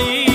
င်း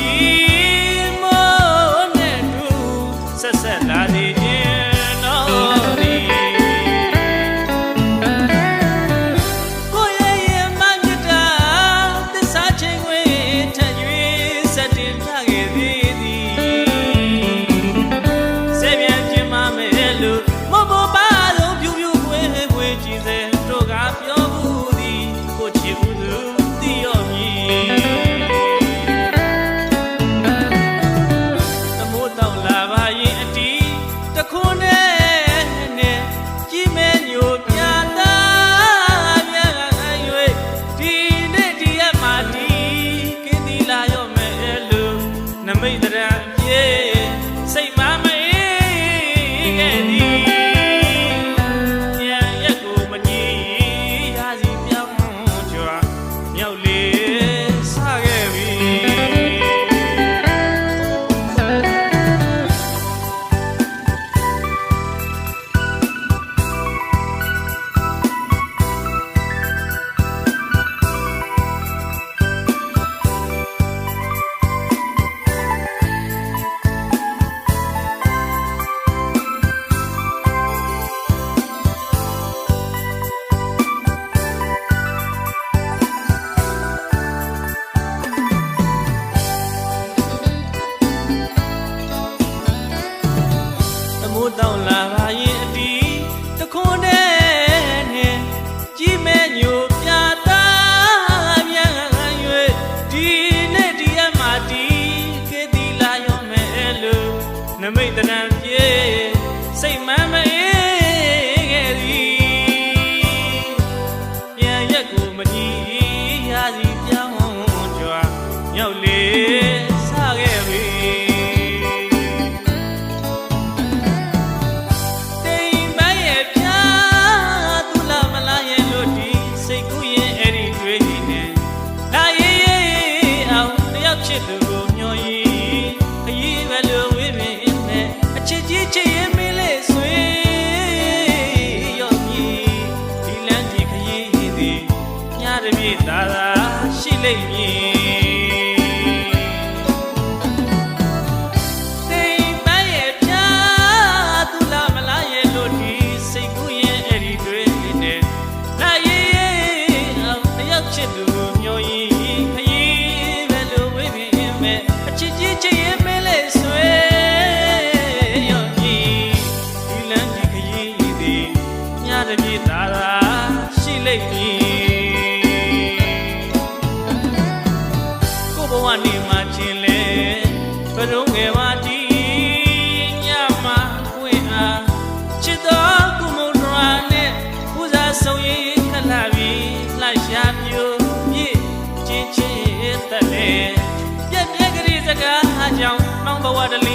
နမိတ်တရအပြေ နမိတ်တနံပြေစိတ်မမအေးခဲ့သည်ပြန်ရက်ကိုမကြည့်ရစီပြောင်းကြွားမြောက်လေးစခဲ့ပြီတိမ်မရဲ့ပြာသူလာမလာရဲ့လို့ဒီစိတ်ကူးရဲ့အဲ့ဒီတွေးကြီးနဲ့လာရေးရေးအောင်တယောက်ချစ်သူ တပြေသာသာရှိလိမ့်မည်တိမ်ပန်းရဲ့ပြာသူလာမလာရဲ့လို့ဒီစိတ်ကူးရဲ့အဲ့ဒီတွေနဲ့လာရဲ့အောင်တယောက်ချစ်သူကိုမျောရည်ခရီးပဲလို့ဝေးပင်မဲ့အချစ်ကြီးချစ်ရဲ့မင်းလေးဆွေရောကြီးဒီလမ်းကြီးခရီးသည်ညတပြေသာသာရှိလိမ့်မည် ချင်းချင်းတက်လေပြက်ပြက်ကလေးစကားအကြောင်းမောင်ဘဝတလီ